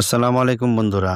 আসসালামু আলাইকুম বন্ধুরা।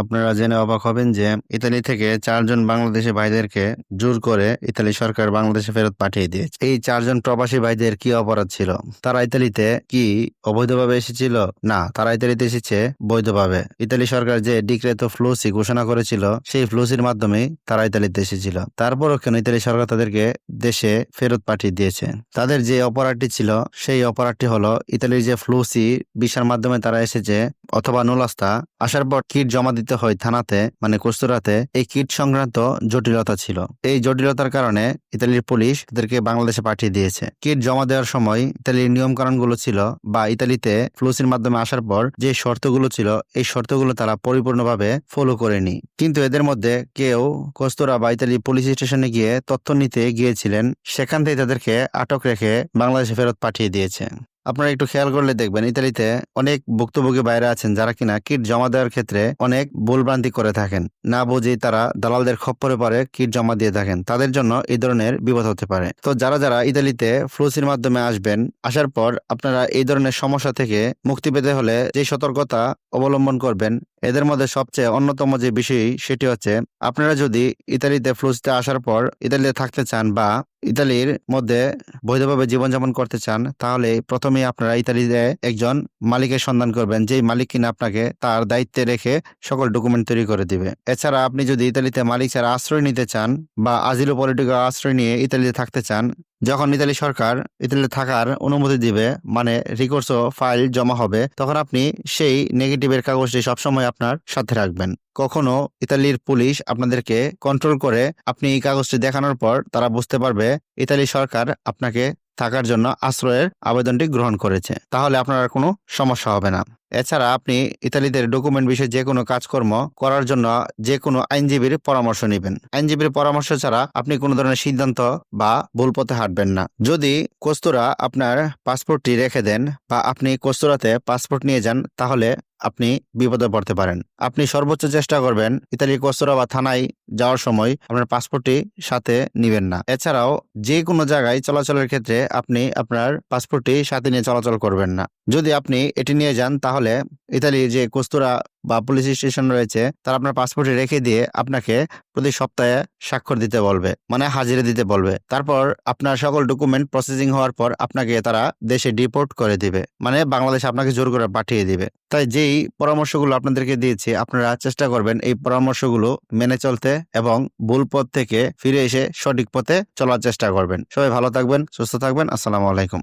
আপনারা জেনে অবাক হবেন যে ইতালি থেকে চারজন বাংলাদেশি ভাইদেরকে জোর করে ইতালি সরকার বাংলাদেশে ফেরত পাঠিয়ে দিয়েছে। এই চারজন প্রবাসী ভাইদের কি অপরাধ ছিল? তারা ইতালিতে কি অবৈধভাবে এসেছিল? না, তারা ইতালিতে এসেছে বৈধভাবে। ইতালি সরকার যে ডিক্রেতো ফ্লুসি ঘোষণা করেছিল, সেই ফ্লুসির মাধ্যমে তারা ইতালিতে এসেছিল। তারপরও কেন ইতালি সরকার তাদেরকে দেশে ফেরত পাঠিয়ে দিয়েছে? তাদের যে অপরাধটি ছিল, সেই অপরাধটি হলো ইতালির যে ফ্লুসি, ভিসার মাধ্যমে তারা এসেছে অথবা নুলাস্তা আসার পর কিট জমা দিতে হয় থানাতে মানে কুস্তুরাতে। এই কিট সংক্রান্ত জটিলতা ছিল। এই জটিলতার কারণে ইতালির পুলিশ তাদেরকে বাংলাদেশে পাঠিয়ে দিয়েছে। কিট জমা দেওয়ার সময় ইতালির নিয়ম কানুনগুলো ছিল বা ইতালিতে ফ্লুসির মাধ্যমে আসার পর যে শর্তগুলো ছিল, এই শর্তগুলো তারা পরিপূর্ণভাবে ফলো করেনি। কিন্তু এদের মধ্যে কেউ কস্তুরা বা ইতালি পুলিশ স্টেশনে গিয়ে তথ্য নিতে গিয়েছিলেন। সেখান থেকে তাদেরকে আটক রেখে বাংলাদেশে ফেরত পাঠিয়ে দিয়েছে। আপনারা একটু খেয়াল করলে দেখবেন, ইতালিতে অনেক ভুক্তভোগী বাইরে আছেন যারা কিনা কিট জমা দেওয়ার ক্ষেত্রে অনেক ভুলভ্রান্তি করে থাকেন। না বুঝেই তারা দালালদের খপ্পরে পরে কিট জমা দিয়ে থাকেন। তাদের জন্য এই ধরনের বিপদ হতে পারে। তো যারা যারা ইতালিতে ফ্লুসির মাধ্যমে আসবেন, আসার পর আপনারা এই ধরনের সমস্যা থেকে মুক্তি পেতে হলে যে সতর্কতা অবলম্বন করবেন, এদের মধ্যে সবচেয়ে অন্যতম যে বিষয় সেটি হচ্ছে, আপনারা যদি ইতালিতে ফ্লুসিতে আসার পর ইতালিতে থাকতে চান বা ইতালির মধ্যে বৈধভাবে জীবনযাপন করতে চান, তাহলে প্রথমে আপনারা ইতালিতে একজন মালিকের সন্ধান করবেন, যেই মালিক কিনা আপনাকে তার দায়িত্বে রেখে সকল ডকুমেন্ট তৈরি করে দিবে। এছাড়া আপনি যদি ইতালিতে মালিক ছাড়া আশ্রয় নিতে চান বা আজিলো পলিটিক্যাল আশ্রয় নিয়ে ইতালিতে থাকতে চান যখন ইতালি সরকার ইতালিতে থাকার অনুমতি দিবে মানে রিকোর্স ফাইল জমা হবে, তখন আপনি সেই নেগেটিভের কাগজটি সবসময় আপনার সাথে রাখবেন। কখনো ইতালির পুলিশ আপনাদেরকে কন্ট্রোল করে আপনি এই কাগজটি দেখানোর পর তারা বুঝতে পারবে ইতালি সরকার আপনাকে থাকার জন্য আশ্রয়ের আবেদনটি গ্রহণ করেছে। তাহলে আপনার কোনো সমস্যা হবে না। এছাড়া আপনি ইতালিদের ডকুমেন্ট বিষয়ে যে কোনো কাজকর্ম করার জন্য যে কোনো আইনজীবীর পরামর্শ নেবেন। আইনজীবীর পরামর্শ ছাড়া আপনি কোনো ধরনের সিদ্ধান্ত বা ভুল পথে হাঁটবেন না। যদি কস্তুরা আপনার পাসপোর্টটি রেখে দেন বা আপনি কস্তুরাতে পাসপোর্ট নিয়ে যান, তাহলে আপনি বিপদে পড়তে পারেন। আপনি সর্বোচ্চ চেষ্টা করবেন ইতালি কস্তুরা বা থানায় যাওয়ার সময় আপনার পাসপোর্টটি সাথে নিবেন না। এছাড়াও যে কোনো জায়গায় চলাচলের ক্ষেত্রে আপনি আপনার পাসপোর্টটি সাথে নিয়ে চলাচল করবেন না। যদি আপনি এটি নিয়ে যান তাহলে ইতালির যে কস্তুরা বা পুলিশ স্টেশন রয়েছে, তারা আপনার পাসপোর্টে রেখে দিয়ে আপনাকে প্রতি সপ্তাহে স্বাক্ষর দিতে বলবে মানে হাজিরা দিতে বলবে। তারপর আপনার সকল ডকুমেন্ট প্রসেসিং হওয়ার পর আপনাকে তারা দেশে ডিপোর্ট করে দিবে মানে বাংলাদেশে আপনাকে জোর করে পাঠিয়ে দিবে। তাই যেই পরামর্শগুলো আপনাদেরকে দিয়েছি, আপনারা চেষ্টা করবেন এই পরামর্শগুলো মেনে চলতে এবং ভুল পথ থেকে ফিরে এসে সঠিক পথে চলার চেষ্টা করবেন। সবাই ভালো থাকবেন, সুস্থ থাকবেন, আসসালামু আলাইকুম।